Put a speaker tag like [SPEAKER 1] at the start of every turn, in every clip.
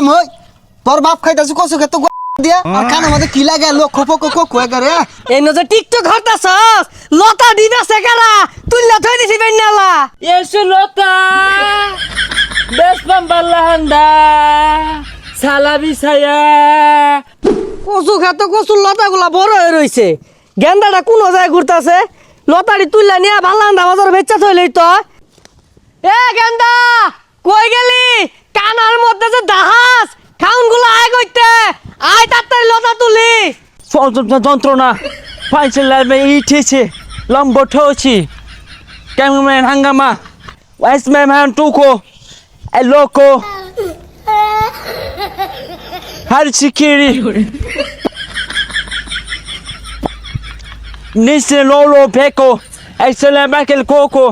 [SPEAKER 1] থাম হই। তোর বাপ খাইতাছু কসু খেতো দিয়া। আর কানে মধ্যে কি লাগে? লোক খোপো কোকো কয়ে করে
[SPEAKER 2] এই নজর টিকটক হরতাছস লতা দিবে সেকারা তুইলা থই দিছি বেন্নালা।
[SPEAKER 3] Yesu lota Bespam balahanda Salabi saya
[SPEAKER 2] কচু খেত কচুর লতাগুলা বড় হয়ে রইছে। গেন্দাটা কোন যায় ঘুরতাছে? লতাড়ি তুললা নিয়ে ভাল্লান্দা বাজার বেচা থইলি তো। এ গেন্দা কই গেলি? কানার মধ্যে যে দাহাস খাউনগুলো আয় কইতে। আয় তাড়াতাড়ি লতা তুলি।
[SPEAKER 3] যন্ত্রণা পাইছে লাইবে ইঠেছে লম্ব ঠোছি ক্যামেরাম্যান হাঙ্গামা ওয়াইসম্যান হ্যান টুকো এ লোকো। হার চিকিরি নিচে লোলো পেকো এসে বাকেল কোকো।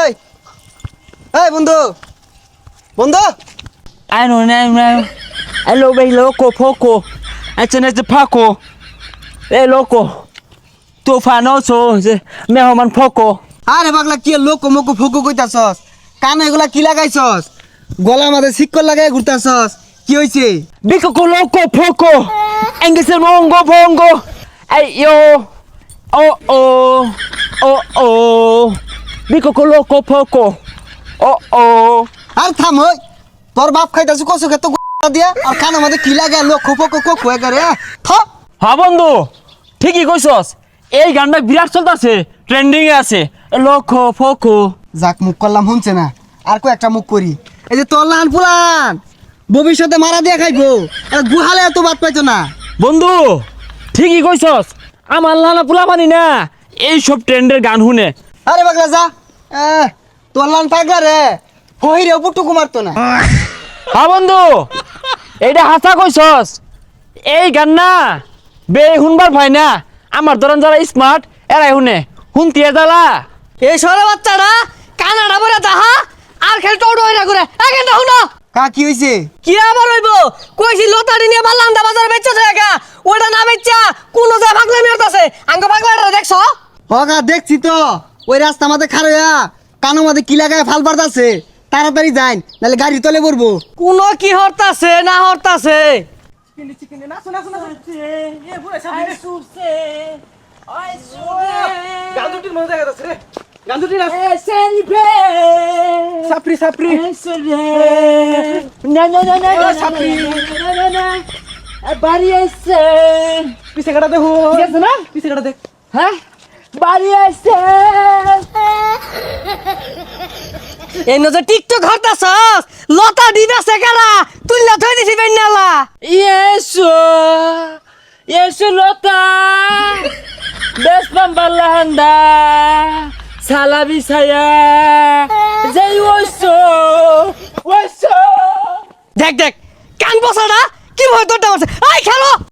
[SPEAKER 1] এই এই বন্ধু বন্ধু
[SPEAKER 3] I don't know. Hello, hey, loco, poco. Ese no es de Paco. Hey, loco. Tu fanoso. Me man poco.
[SPEAKER 1] আরে পাগলা কি লোক মোকো ফুকো কইতাছস কানে এগুলা কি লাগাইছস গলা মাঝে সিক্কর লাগাই ঘুরতাছস কি হইছে
[SPEAKER 3] Bico con loco, poco. Enges el mongo, bongo. Hey, yo. Oh, oh. Oh, oh. Bico Oh, oh.
[SPEAKER 1] আর থাম হই তোর বাপ খাইতাছু কসু খেতো দিয়া। আর কানে মধ্যে কি লাগে লোক খোপো কোকো কয়ে করে থ।
[SPEAKER 3] হ্যাঁ বন্ধু ঠিকই কইছস। এই গানটা বিরাট চলতেছে ট্রেন্ডিং এ আছে। লোকো ফোকো
[SPEAKER 1] যাক মুখ করলাম শুনছে না। আর কো একটা মুখ করি। এই যে তোর লান ফুলান ভবিষ্যতে মারা দিয়া খাইবো। আর গুহালে এত বাদ পাইতো না।
[SPEAKER 3] বন্ধু ঠিকই কইছস। আমার লানা পোলা পানি না এই সব ট্রেন্ডের গান শুনে।
[SPEAKER 1] আরে পাগলা যা। এ, তোর লান পাগলা রে। হই রে পুটুকু মারতো না।
[SPEAKER 3] হ্যাঁ বন্ধু এইটা হাসা কইছস। এই গান না বে শুনবার ভাই না। আমার ধরন যারা স্মার্ট এরাই শুনে শুনতিয়ে জ্বালা।
[SPEAKER 2] এই সরে বাচ্চাটা কানাডা বলে দাহা আর খেল টোটো হইরা ঘুরে। এখানটা হুনো।
[SPEAKER 1] কা কি হইছে?
[SPEAKER 2] কি আবার হইব? কইছি লতাড়ি নিয়ে বাল্লান্দা বাজার বেচা জায়গা। ওটা না বেচা কোন যায় পাগলা মেরতাছে আঙ্গ পাগলাটা দেখছ?
[SPEAKER 1] হগা দেখছি তো। ওই রাস্তা মাঝে খারয়া কানো মাঝে কি লাগায় ফাল পারতাছে তাড়াতাড়ি যাই নাহলে গাড়ি তলে পড়ব।
[SPEAKER 2] কোন কি হরতাছে না হরতাছে?
[SPEAKER 3] না না না না। বাড়ি আসছে
[SPEAKER 1] পিছে কাটা দেখো
[SPEAKER 3] না?
[SPEAKER 1] পিছে কাটা দেখ
[SPEAKER 3] হ্যাঁ? বাড়ি আসছে
[SPEAKER 2] এই নজর টিকটক হরতাছস লতা দিবে সেকারা তুইলা থই দিছি বেন্নালা
[SPEAKER 3] Yesu Yesu lota Bespam balahanda Salabi saya Zai woso Woso